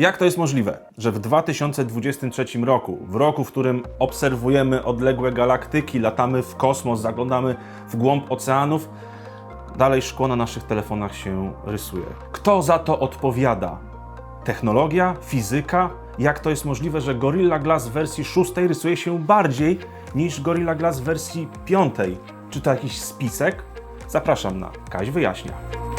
Jak to jest możliwe, że w 2023 roku, w roku, w którym obserwujemy odległe galaktyki, latamy w kosmos, zaglądamy w głąb oceanów, dalej szkło na naszych telefonach się rysuje? Kto za to odpowiada? Technologia? Fizyka? Jak to jest możliwe, że Gorilla Glass w wersji 6 rysuje się bardziej niż Gorilla Glass w wersji 5? Czy to jakiś spisek? Zapraszam na Kaś Wyjaśnia.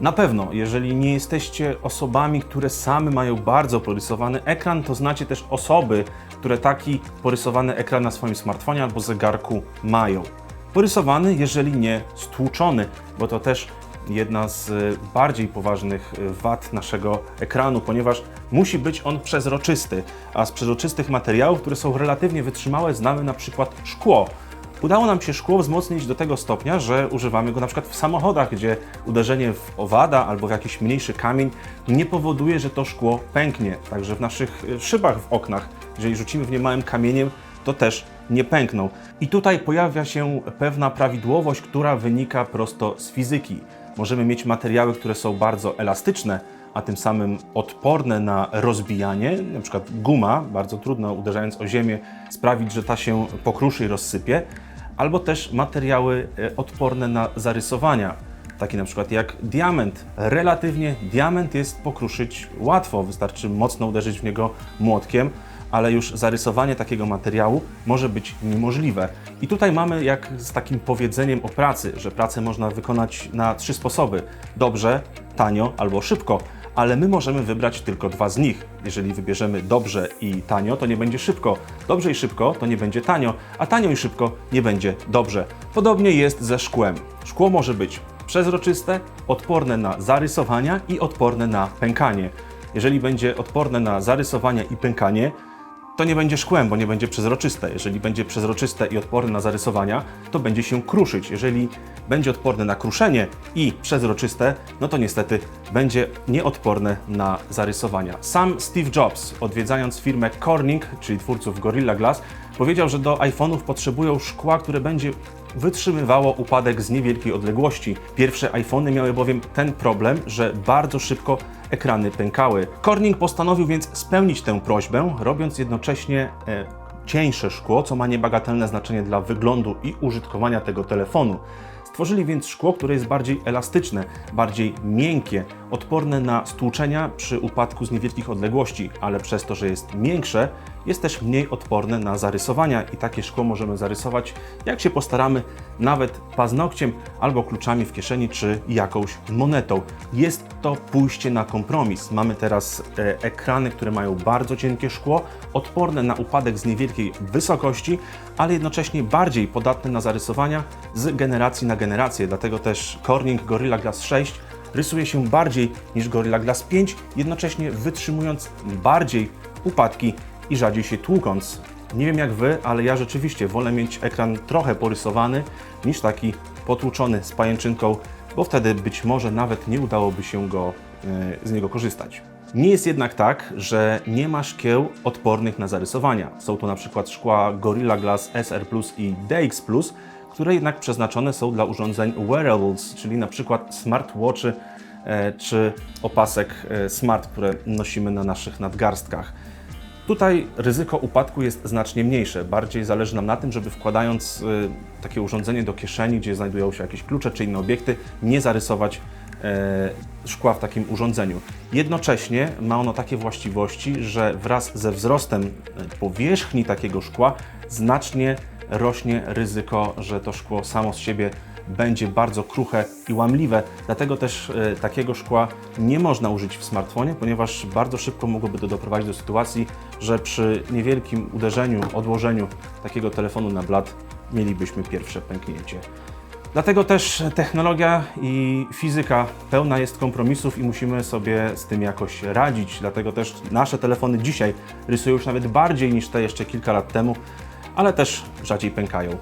Na pewno, jeżeli nie jesteście osobami, które same mają bardzo porysowany ekran, to znacie też osoby, które taki porysowany ekran na swoim smartfonie albo zegarku mają. Porysowany, jeżeli nie stłuczony, bo to też jedna z y, bardziej poważnych y, wad naszego ekranu, ponieważ musi być on przezroczysty, a z przezroczystych materiałów, które są relatywnie wytrzymałe, znamy na przykład szkło. Udało nam się szkło wzmocnić do tego stopnia, że używamy go na przykład w samochodach, gdzie uderzenie w owada albo w jakiś mniejszy kamień nie powoduje, że to szkło pęknie. Także w naszych y, szybach w oknach, jeżeli rzucimy w nie małym kamieniem, to też nie pękną. I tutaj pojawia się pewna prawidłowość, która wynika prosto z fizyki. Możemy mieć materiały, które są bardzo elastyczne, a tym samym odporne na rozbijanie, na przykład guma, bardzo trudno uderzając o ziemię sprawić, że ta się pokruszy i rozsypie, albo też materiały e, odporne na zarysowania, takie na przykład jak diament. Relatywnie diament jest pokruszyć łatwo, wystarczy mocno uderzyć w niego młotkiem, ale już zarysowanie takiego materiału może być niemożliwe. I tutaj mamy jak z takim powiedzeniem o pracy, że pracę można wykonać na trzy sposoby: dobrze, tanio albo szybko. Ale my możemy wybrać tylko dwa z nich. Jeżeli wybierzemy dobrze i tanio, to nie będzie szybko. Dobrze i szybko to nie będzie tanio, a tanio i szybko nie będzie dobrze. Podobnie jest ze szkłem. Szkło może być przezroczyste, odporne na zarysowania i odporne na pękanie. Jeżeli będzie odporne na zarysowania i pękanie, to nie będzie szkłem, bo nie będzie przezroczyste. Jeżeli będzie przezroczyste i odporne na zarysowania, to będzie się kruszyć. Jeżeli będzie odporne na kruszenie i przezroczyste, no to niestety będzie nieodporne na zarysowania. Sam Steve Jobs, odwiedzając firmę Corning, czyli twórców Gorilla Glass, powiedział, że do iPhone'ów potrzebują szkła, które będzie wytrzymywało upadek z niewielkiej odległości. Pierwsze iPhony miały bowiem ten problem, że bardzo szybko ekrany pękały. Corning postanowił więc spełnić tę prośbę, robiąc jednocześnie e, cieńsze szkło, co ma niebagatelne znaczenie dla wyglądu i użytkowania tego telefonu. Stworzyli więc szkło, które jest bardziej elastyczne, bardziej miękkie, odporne na stłuczenia przy upadku z niewielkich odległości, ale przez to, że jest miększe, jest też mniej odporne na zarysowania i takie szkło możemy zarysować, jak się postaramy, nawet paznokciem albo kluczami w kieszeni, czy jakąś monetą. Jest to pójście na kompromis. Mamy teraz e, ekrany, które mają bardzo cienkie szkło, odporne na upadek z niewielkiej wysokości, ale jednocześnie bardziej podatne na zarysowania z generacji na generację. Dlatego też Corning Gorilla Glass 6 rysuje się bardziej niż Gorilla Glass 5, jednocześnie wytrzymując bardziej upadki i rzadziej się tłukąc. Nie wiem jak Wy, ale ja rzeczywiście wolę mieć ekran trochę porysowany niż taki potłuczony z pajęczynką, bo wtedy być może nawet nie udałoby się go, e, z niego korzystać. Nie jest jednak tak, że nie ma szkieł odpornych na zarysowania. Są to na przykład szkła Gorilla Glass SR Plus i DX Plus, które jednak przeznaczone są dla urządzeń wearables, czyli na przykład smartwatchy e, czy opasek e, smart, które nosimy na naszych nadgarstkach. Tutaj ryzyko upadku jest znacznie mniejsze. Bardziej zależy nam na tym, żeby wkładając y, takie urządzenie do kieszeni, gdzie znajdują się jakieś klucze czy inne obiekty, nie zarysować e, szkła w takim urządzeniu. Jednocześnie ma ono takie właściwości, że wraz ze wzrostem e, powierzchni takiego szkła znacznie rośnie ryzyko, że to szkło samo z siebie będzie bardzo kruche i łamliwe. Dlatego też e, takiego szkła nie można użyć w smartfonie, ponieważ bardzo szybko mogłoby to doprowadzić do sytuacji, że przy niewielkim uderzeniu, odłożeniu takiego telefonu na blat mielibyśmy pierwsze pęknięcie. Dlatego też technologia i fizyka pełna jest kompromisów i musimy sobie z tym jakoś radzić. Dlatego też nasze telefony dzisiaj rysują już nawet bardziej niż te jeszcze kilka lat temu, ale też rzadziej pękają.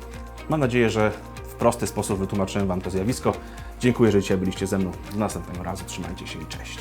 Mam nadzieję, że w prosty sposób wytłumaczyłem Wam to zjawisko. Dziękuję, że dzisiaj byliście ze mną. Do następnego razu. Trzymajcie się i cześć.